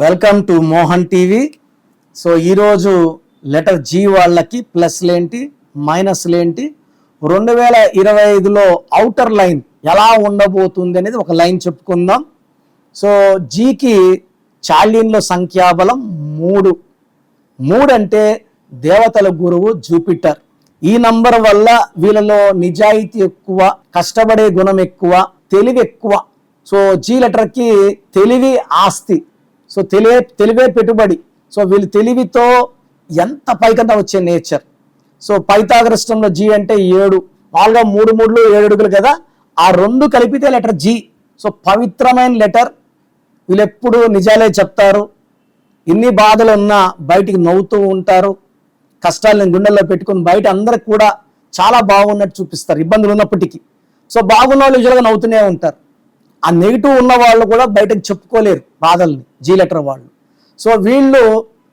Welcome to Mohan TV. So ఈరోజు letter G వాళ్ళకి ప్లస్లేంటి మైనస్లేంటి రెండు వేల ఇరవై ఐదులో అవుటర్ లైన్ ఎలా ఉండబోతుంది అనేది ఒక లైన్ చెప్పుకుందాం. సో జీకి చార్లిన్లో సంఖ్యాబలం మూడు మూడు. అంటే దేవతల గురువు జూపిటర్. ఈ నంబర్ వల్ల వీళ్ళలో నిజాయితీ ఎక్కువ కష్టపడే గుణం ఎక్కువ తెలివి ఎక్కువ. సో జీ లెటర్కి తెలివి ఆస్తి. సో తెలివే తెలివే పెట్టుబడి. సో వీళ్ళు తెలివితో ఎంత పైకంతా వచ్చే నేచర్. సో పైతాగరష్టంలో జీ అంటే ఏడు మామూలుగా మూడు మూడులు ఏడు అడుగులు కదా ఆ రెండు కలిపితే లెటర్ జీ. సో పవిత్రమైన లెటర్. వీళ్ళెప్పుడు నిజాలే చెప్తారు. ఎన్ని బాధలు ఉన్నా బయటికి నవ్వుతూ ఉంటారు. కష్టాలను గుండెల్లో పెట్టుకుని బయట అందరికి కూడా చాలా బాగున్నట్టు చూపిస్తారు ఇబ్బందులు ఉన్నప్పటికీ. సో బాగున్న వాళ్ళు యూజువల్గా నవ్వుతూనే ఉంటారు. ఆ నెగిటివ్ ఉన్న వాళ్ళు కూడా బయటకు చెప్పుకోలేరు బాధల్ని జీ లెటర్ వాళ్ళు. సో వీళ్ళు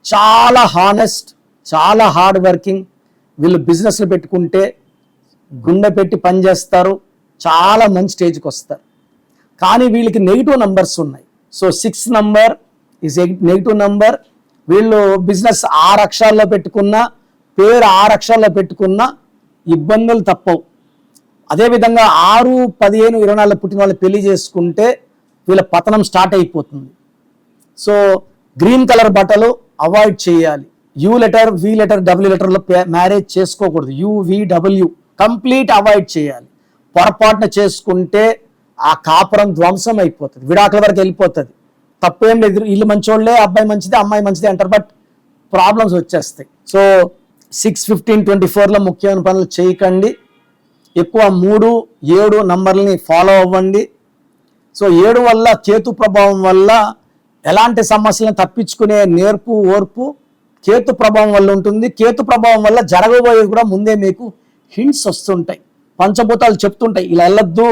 చాలా హానెస్ట్ చాలా హార్డ్ వర్కింగ్ వీళ్ళు బిజినెస్లు పెట్టుకుంటే గుండె పెట్టి పనిచేస్తారు చాలా మంచి స్టేజ్కి వస్తారు. కానీ వీళ్ళకి నెగిటివ్ నంబర్స్ ఉన్నాయి. So six number is negative number వీళ్ళు బిజినెస్ ఆరు అక్షరాల్లో పెట్టుకున్న పేరు ఆరు అక్షరాల్లో పెట్టుకున్న ఇబ్బందులు తప్పవు. అదేవిధంగా ఆరు పదిహేను ఇరవై నాలుగు పుట్టిన వాళ్ళు పెళ్ళి చేసుకుంటే వీళ్ళ పతనం స్టార్ట్ అయిపోతుంది. సో గ్రీన్ కలర్ బట్టలు అవాయిడ్ చేయాలి. U letter V letter W లెటర్లో మ్యారేజ్ చేసుకోకూడదు. U V W complete avoid చేయాలి. పొరపాటున చేసుకుంటే ఆ కాపురం ధ్వంసం అయిపోతుంది. విడాకుల వరకు వెళ్ళిపోతుంది. తప్పేం లేదు. ఇల్లు మంచోళ్ళే అబ్బాయి మంచిది అమ్మాయి మంచిది అంటారు బట్ ప్రాబ్లమ్స్ వచ్చేస్తాయి. సో సిక్స్ ఫిఫ్టీన్ ట్వంటీ ఫోర్లో ముఖ్యమైన పనులు చేయకండి. ఎక్కువ మూడు ఏడు నంబర్లని ఫాలో అవ్వండి. సో ఏడు వల్ల కేతు ప్రభావం వల్ల ఎలాంటి సమస్యలను తప్పించుకునే నేర్పు ఓర్పు కేతు ప్రభావం వల్ల ఉంటుంది. కేతు ప్రభావం వల్ల జరగబోయేది కూడా ముందే మీకు హింట్స్ వస్తుంటాయి. పంచభూతాలు చెప్తుంటాయి. ఇలా వెళ్ళొద్దు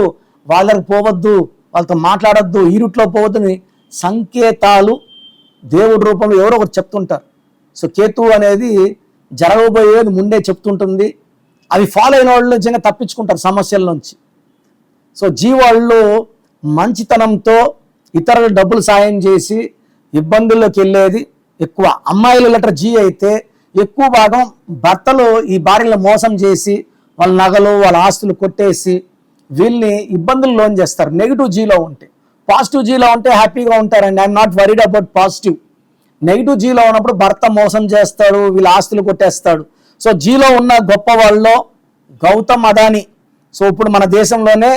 వాళ్ళకి పోవద్దు వాళ్ళతో మాట్లాడొద్దు ఈరుట్లో పోవద్దని పోవద్దు అని సంకేతాలు దేవుడి రూపంలో ఎవరో ఒకరు చెప్తుంటారు. సో కేతు అనేది జరగబోయేది ముందే చెప్తుంటుంది. అవి ఫాలో అయిన వాళ్ళు నిజంగా తప్పించుకుంటారు సమస్యల నుంచి. సో జీ వాళ్ళు మంచితనంతో ఇతరులు డబ్బులు సాయం చేసి ఇబ్బందుల్లోకి వెళ్ళేది ఎక్కువ. అమ్మాయిల లెటర్ జీ అయితే ఎక్కువ భాగం భర్తలు ఈ భార్యలను మోసం చేసి వాళ్ళ నగలు వాళ్ళ ఆస్తులు కొట్టేసి వీళ్ళని ఇబ్బందులు లోన్ చేస్తారు. నెగిటివ్ జీలో ఉంటే. పాజిటివ్ జీలో ఉంటే హ్యాపీగా ఉంటారండి. I'm not worried about positive. Negative జీలో ఉన్నప్పుడు భర్త మోసం చేస్తాడు వీళ్ళ ఆస్తులు కొట్టేస్తాడు. సో జీలో ఉన్న గొప్ప వాళ్ళలో గౌతమ్ అదాని. సో ఇప్పుడు మన దేశంలోనే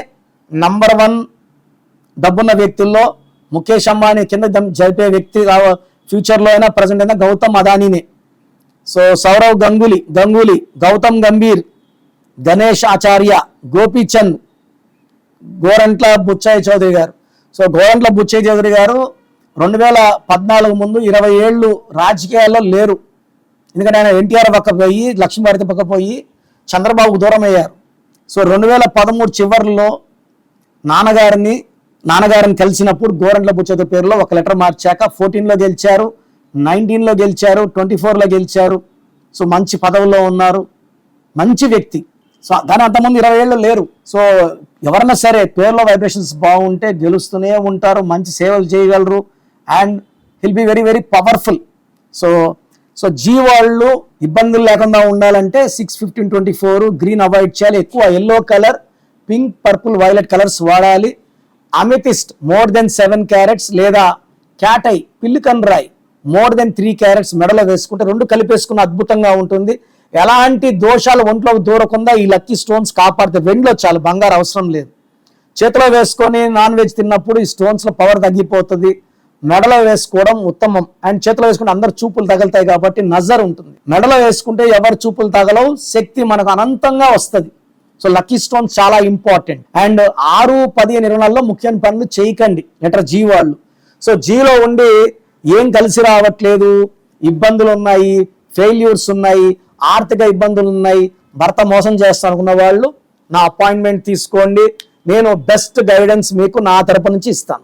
నంబర్ వన్ డబ్బున్న వ్యక్తుల్లో ముఖేష్ అంబానీ కింద జరిపే వ్యక్తి ఫ్యూచర్లో అయినా ప్రజెంట్ అయినా గౌతమ్ అదానీనే. సో సౌరవ్ గంగూలీ గంగూలీ గౌతమ్ గంభీర్ గణేష్ ఆచార్య గోపీచంద్ గోరంట్ల బుచ్చయ్య చౌదరి గారు. సో గోరంట్ల బుచ్చయ్య చౌదరి గారు రెండు వేల పద్నాలుగు ముందు ఇరవై ఏళ్ళు రాజకీయాల్లో లేరు. ఎందుకంటే ఆయన ఎన్టీఆర్ పక్క పోయి లక్ష్మీభారతి పక్క పోయి చంద్రబాబుకు దూరం అయ్యారు. సో రెండు వేల పదమూడు చివరిలో నాన్నగారిని నాన్నగారిని కలిసినప్పుడు గోరంట్ల బుచ్చతో పేరులో ఒక లెటర్ మార్చాక ఫోర్టీన్లో గెలిచారు నైన్టీన్లో గెలిచారు ట్వంటీ ఫోర్లో గెలిచారు. సో మంచి పదవుల్లో ఉన్నారు. మంచి వ్యక్తి. సో దాని అంతమంది ఇరవై ఏళ్ళు లేరు. సో ఎవరన్నా సరే పేర్లో వైబ్రేషన్స్ బాగుంటే గెలుస్తూనే ఉంటారు మంచి సేవలు చేయగలరు. And will be very very powerful. So so G వాళ్ళు ఇబ్బందులు లేకుండా ఉండాలంటే six fifteen twenty four green avoid చేయాలి. ఎక్కువ yellow colour pink purple violet colours వాడాలి. Amethyst more than seven carats లేదా క్యాటై పిల్లికన్ రాయ్ మోర్ దెన్ త్రీ క్యారెట్స్ మెడలో వేసుకుంటే రెండు కలిపేసుకున్న అద్భుతంగా ఉంటుంది. ఎలాంటి దోషాలు ఒంట్లోకి దూరకుండా ఈ లక్కీ స్టోన్స్ కాపాడితే వెండిలో చాలు బంగారు అవసరం లేదు. చేతిలో వేసుకొని నాన్ వెజ్ తిన్నప్పుడు ఈ స్టోన్స్లో పవర్ తగ్గిపోతుంది. మెడలో వేసుకోవడం ఉత్తమం. అండ్ చేతిలో వేసుకుంటే అందరు చూపులు తగులుతాయి కాబట్టి నజర్ ఉంటుంది. మెడలో వేసుకుంటే ఎవరు చూపులు తగలవు? శక్తి మనకు అనంతంగా వస్తుంది. సో లక్కీ స్టోన్ చాలా ఇంపార్టెంట్ అండ్ ఆరు పదిహేను ఇరవై నాలుగులో ముఖ్యమైన పనులు చేయకండి. లెటర్ జీ వాళ్ళు. సో జీలో ఉండి ఏం కలిసి రావట్లేదు? ఇబ్బందులు ఉన్నాయి ఫెయిల్యూర్స్ ఉన్నాయి ఆర్థిక ఇబ్బందులు ఉన్నాయి. భర్త మోసం చేస్తాను అనుకున్న వాళ్ళు నా అపాయింట్మెంట్ తీసుకోండి. నేను బెస్ట్ గైడెన్స్ మీకు నా తరపు నుంచి ఇస్తాను.